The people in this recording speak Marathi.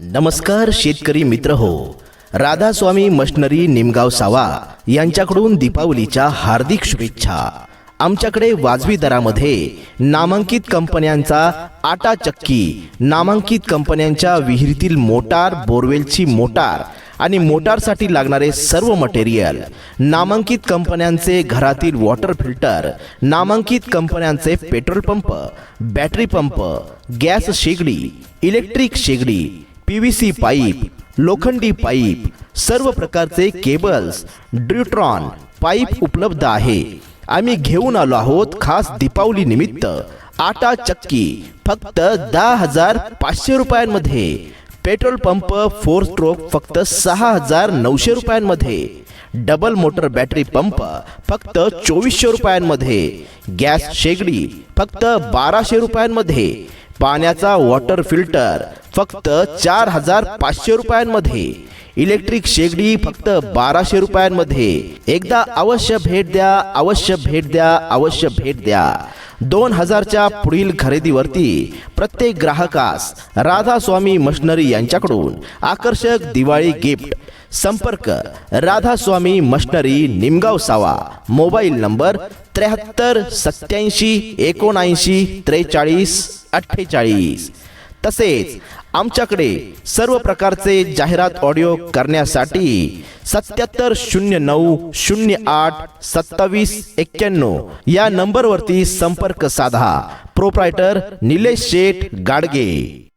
नमस्कार शेतकरी मित्र हो. राधास्वामी मशनरी निमगाव सावा यांच्याकडून दीपावलीच्या हार्दिक शुभेच्छा. आमच्याकडे वाजवी दरामध्ये नामांकित कंपन्यांचा आटा चक्की नामांकित कंपन्यांच्या विहिरीतील मोटार बोरवेलची मोटार आणि मोटारसाठी लागणारे सर्व मटेरियल नामांकित कंपन्यांचे घरातील वॉटर फिल्टर नामांकित कंपन्यांचे petrol pump battery pump gas शेगडी इलेक्ट्रिक शेगडी पी व्ही सी पाईप लोखंडी पाईप सर्व प्रकारचे केबल्स ड्रिट्रॉन पाईप उपलब्ध आहे. आम्ही घेऊन आलो आहोत खास दीपावली निमित्त. आटा चक्की फक्त दहा हजार पाचशे रुपयांमध्ये. पेट्रोल पंप फोर स्ट्रोक फक्त सहा हजार नऊशे रुपयांमध्ये. डबल मोटर बॅटरी पंप फक्त चोवीसशे रुपयांमध्ये. गॅस शेगडी फक्त बाराशे रुपयांमध्ये. पाण्याचा वॉटर फिल्टर फक्त चार हजार पाचशे रुपयांमध्ये. इलेक्ट्रिक शेगडी फक्त बाराशे रुपयांमध्ये. एकदा अवश्य भेट द्या अवश्य भेट द्या अवश्य भेट द्या. दोन हजारच्या पुढील खरेदीवरती प्रत्येक ग्राहकास राधास्वामी मशनरी यांच्याकडून आकर्षक दिवाळी गिफ्ट. संपर्क राधास्वामी मशनरी निमगाव सावा मोबाईल नंबर त्र्याहत्तर सत्याऐंशी एकोणऐंशी त्रेचाळीस अठ्ठेचाळीस. तसेच आमच्याकडे सर्व प्रकारचे जाहिरात ऑडिओ करण्यासाठी सत्याहत्तर शून्य नऊ शून्य आठ सत्तावीस एक्क्याण्णव या नंबरवरती संपर्क साधा. प्रोप्रायटर निलेश शेठ गाडगे.